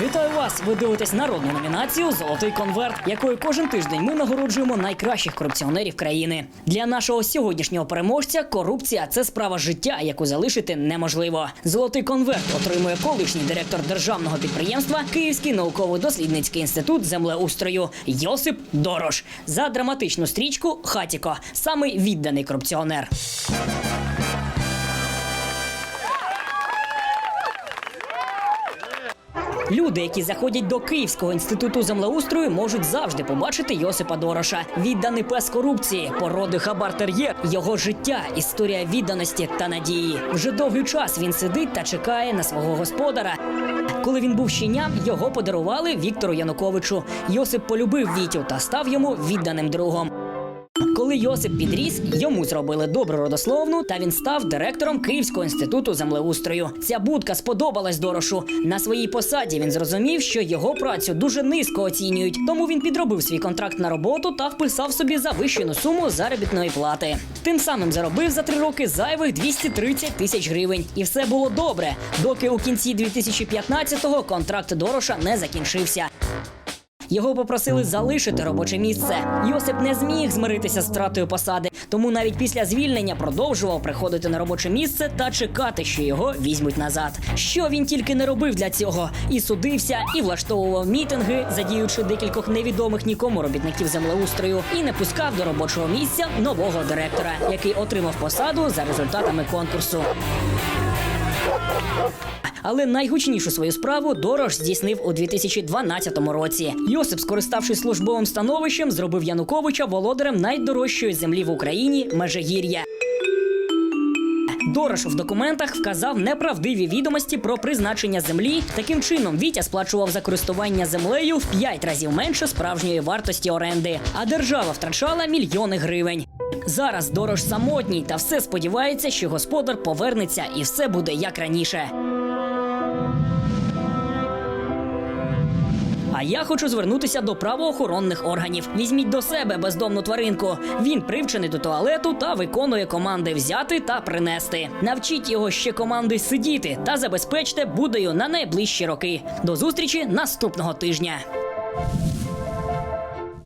Вітаю вас! Ви дивитесь народну номінацію Золотий конверт, якою кожен тиждень ми нагороджуємо найкращих корупціонерів країни. Для нашого сьогоднішнього переможця корупція це справа життя, яку залишити неможливо. Золотий конверт отримує колишній директор державного підприємства Київський науково-дослідницький інститут землеустрою Йосип Дорош за драматичну стрічку Хатіко, самий відданий корупціонер. Люди, які заходять до Київського інституту землеустрою, можуть завжди побачити Йосипа Дороша. Відданий пес корупції, породи хабар-тер'єр, його життя, історія відданості та надії. Вже довгий час він сидить та чекає на свого господара. Коли він був щеням, його подарували Віктору Януковичу. Йосип полюбив Вітю та став йому відданим другом. Коли Йосип підріс, йому зробили добру родословну, та він став директором Київського інституту землеустрою. Ця будка сподобалась Дорошу. На своїй посаді він зрозумів, що його працю дуже низько оцінюють. Тому він підробив свій контракт на роботу та вписав собі завищену суму заробітної плати. Тим самим заробив за три роки зайвих 230 тисяч гривень. І все було добре, доки у кінці 2015-го контракт Дороша не закінчився. Його попросили залишити робоче місце. Йосип не зміг змиритися з втратою посади, тому навіть після звільнення продовжував приходити на робоче місце та чекати, що його візьмуть назад. Що він тільки не робив для цього: і судився, і влаштовував мітинги, задіючи декількох невідомих нікому робітників землеустрою, і не пускав до робочого місця нового директора, який отримав посаду за результатами конкурсу. Але найгучнішу свою справу Дорош здійснив у 2012 році. Йосип, скориставшись службовим становищем, зробив Януковича володарем найдорожчої землі в Україні Межигір'я. Дорош в документах вказав неправдиві відомості про призначення землі. Таким чином Вітя сплачував за користування землею в 5 разів менше справжньої вартості оренди, а держава втрачала мільйони гривень. Зараз Дорош самотній та все сподівається, що господар повернеться і все буде як раніше. А я хочу звернутися до правоохоронних органів. Візьміть до себе бездомну тваринку. Він привчений до туалету та виконує команди взяти та принести. Навчіть його ще команди сидіти та забезпечте будею на найближчі роки. До зустрічі наступного тижня.